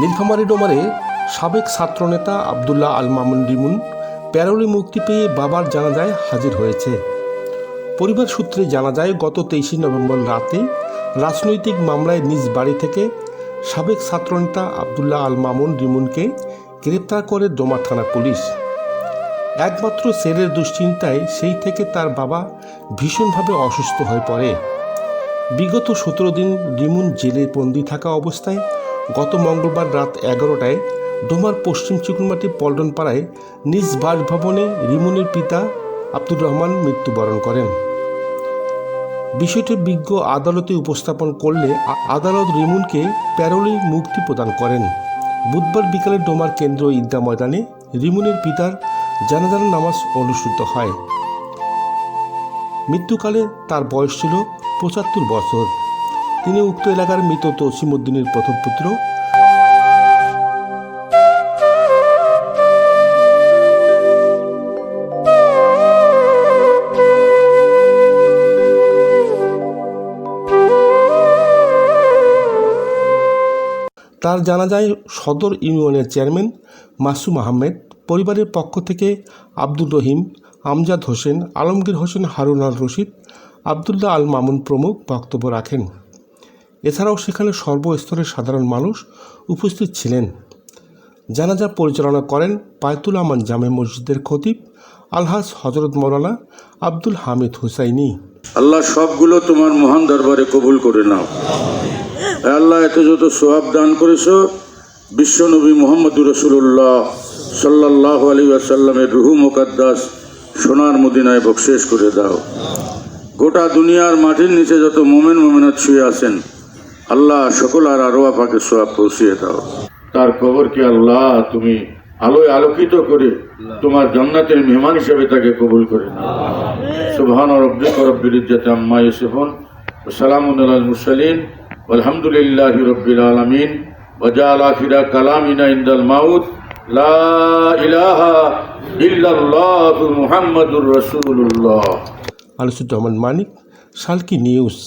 নীলফামারী ডোমারে সাবেক ছাত্রনেতা আবদুল্লাহ আল মামুন রিমুন প্যারোলে মুক্তি পেয়ে বাবার জানাজায় হাজির হয়েছে। পরিবার সূত্রে জানা যায়, গত তেইশে নভেম্বর রাতে রাজনৈতিক মামলায় নিজ বাড়ি থেকে সাবেক ছাত্রনেতা আবদুল্লাহ আল মামুন রিমুনকে গ্রেপ্তার করে ডোমা থানা পুলিশ। একমাত্র ছেলের দুশ্চিন্তায় সেই থেকে তার বাবা ভীষণভাবে অসুস্থ হয়ে পড়ে। বিগত সতেরো দিন রিমুন জেলে বন্দি থাকা অবস্থায় গত মঙ্গলবার রাত এগারোটায় ডোমার পশ্চিম চিকুনমাটি পল্টন পাড়ায় নিজ বাসভবনে রিমুনের পিতা আব্দুর রহমান মৃত্যুবরণ করেন। বিষয়টি বিজ্ঞ আদালতে উপস্থাপন করলে আদালত রিমুনকে প্যারোলে মুক্তি প্রদান করেন। বুধবার বিকালে ডোমার কেন্দ্র ঈদগাহ ময়দানে রিমুনের পিতার জানাজার নামাজ অনুষ্ঠিত হয়। মৃত্যুকালে তার বয়স ছিল পঁচাত্তর বছর। তিনি উক্ত এলাকার মৃত তসিমুদ্দিনের প্রথম পুত্র। তার জানা যায়, সদর ইউনিয়নের চেয়ারম্যান মাসুম আহমেদ, পরিবারের পক্ষ থেকে আব্দুর রহিম, আমজাদ হোসেন, আলমগীর হোসেন, হারুন আল রশিদ, আবদুল্লাহ আল মামুন প্রমুখ বক্তব্য রাখেন। এছাড়াও সেখানে সর্বস্তরের সাধারণ মানুষ উপস্থিত ছিলেন। জানাজা পরিচালনা করেন পায়তুল আমান জামে মসজিদের খতিব আলহাজ হজরত মৌলানা আব্দুল হামিদ হুসাইনি। আল্লাহ সবগুলো তোমার মহান দরবারে কবুল করে নাও। আল্লাহ, এত যত সোহাব দান করেছ বিশ্বনবী মোহাম্মদুর রসুল্লাহ সাল্লাহ আলী আসাল্লামের রুহু মোকাদ্দাস সোনার মদিনায় বকশেষ করে দাও। গোটা দুনিয়ার মাটির নিচে যত মোমেন মোমেনাত শুয়ে আছেন আল্লাহ সকল আর আরোয়া পাকে সোয়াব পৌঁছিয়ে দাও। তার কবরকে আল্লাহ তুমি আলোয় আলোকিত করে তোমার জান্নাতের মেহমান হিসেবে তাকে কবুল করে নাও। সুবহান রব্বিক রব্বিল ইজ্জাতি আম্মা ইয়াসিফুন ওয়া সালামুন আলাল মুরসালিন ওয়ালহামদুলিল্লাহি রাব্বিল আলামিন। ওয়া জাআল আখিরা কালামিনা ইনদাল মাউত। লা ইলাহা ইল্লাল্লাহু মুহাম্মাদুর রাসূলুল্লাহ। আলোচিত রহমান মানিক সালকি নিউজ।